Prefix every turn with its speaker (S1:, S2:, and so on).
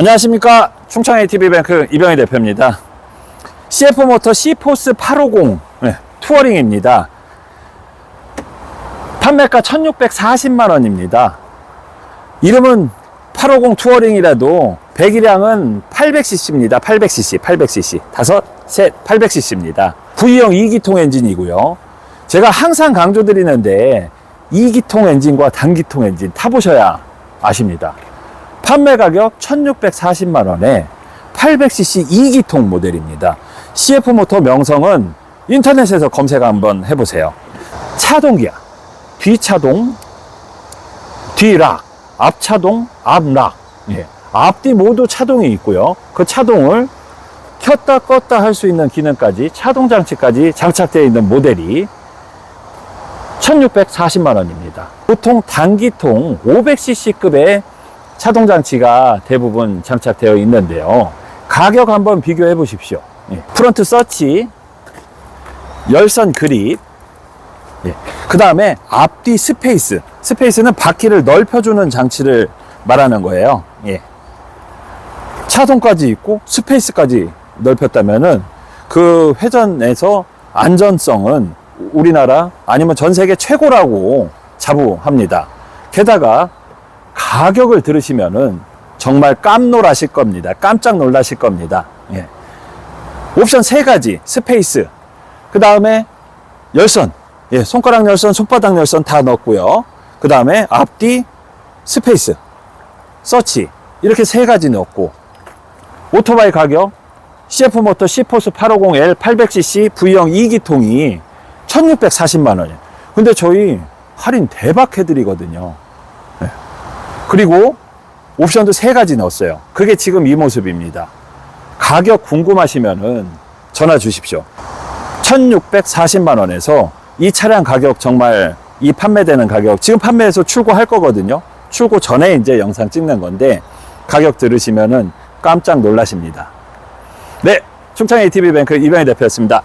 S1: 안녕하십니까. 충청 ATV뱅크 이병희 대표입니다. CF모터 C포스 850 네, 투어링입니다. 판매가 1640만원입니다. 이름은 850 투어링이라도 배기량은 800cc입니다. 800cc 800cc 다섯 셋 800cc입니다. V형 2기통 엔진이고요. 제가 항상 강조드리는데 2기통 엔진과 단기통 엔진 타보셔야 아십니다 판매 가격 1640만 원에 800cc 2기통 모델입니다. CF 모터 명성은 인터넷에서 검색 한번 해보세요. 차동기야. 뒤차동, 뒤락, 앞차동, 앞락. 예. 앞뒤 모두 차동이 있고요. 그 차동을 켰다 껐다 할 수 있는 기능까지 차동 장치까지 장착되어 있는 모델이 1640만 원입니다. 보통 단기통 500cc급의 차동 장치가 대부분 장착되어 있는데요. 가격 한번 비교해 보십시오. 예. 프론트 서치, 열선 그립, 그 다음에 앞뒤 스페이스. 스페이스는 바퀴를 넓혀주는 장치를 말하는 거예요. 예. 차동까지 있고 스페이스까지 넓혔다면은 그 회전에서 안전성은 우리나라 아니면 전 세계 최고라고 자부합니다. 게다가 가격을 들으시면은 정말 깜놀하실 겁니다. 깜짝 놀라실 겁니다. 예. 옵션 세 가지, 스페이스, 그 다음에 열선, 예, 손가락 열선, 손바닥 열선 다 넣었고요. 그 다음에 앞뒤 스페이스, 서치 이렇게 세 가지 넣었고 오토바이 가격 CF 모터 C포스 850L 800cc V형 2기통이 1640만 원이에요. 근데 저희 할인 대박 해드리거든요. 예. 그리고 옵션도 세 가지 넣었어요. 그게 지금 이 모습입니다. 가격 궁금하시면은 전화 주십시오. 1640만 원에서 이 차량 가격 정말 이 판매되는 가격 지금 판매해서 출고할 거거든요. 출고 전에 이제 영상 찍는 건데 가격 들으시면은 깜짝 놀라십니다. 네, 충청 ATV뱅크 이병희 대표였습니다.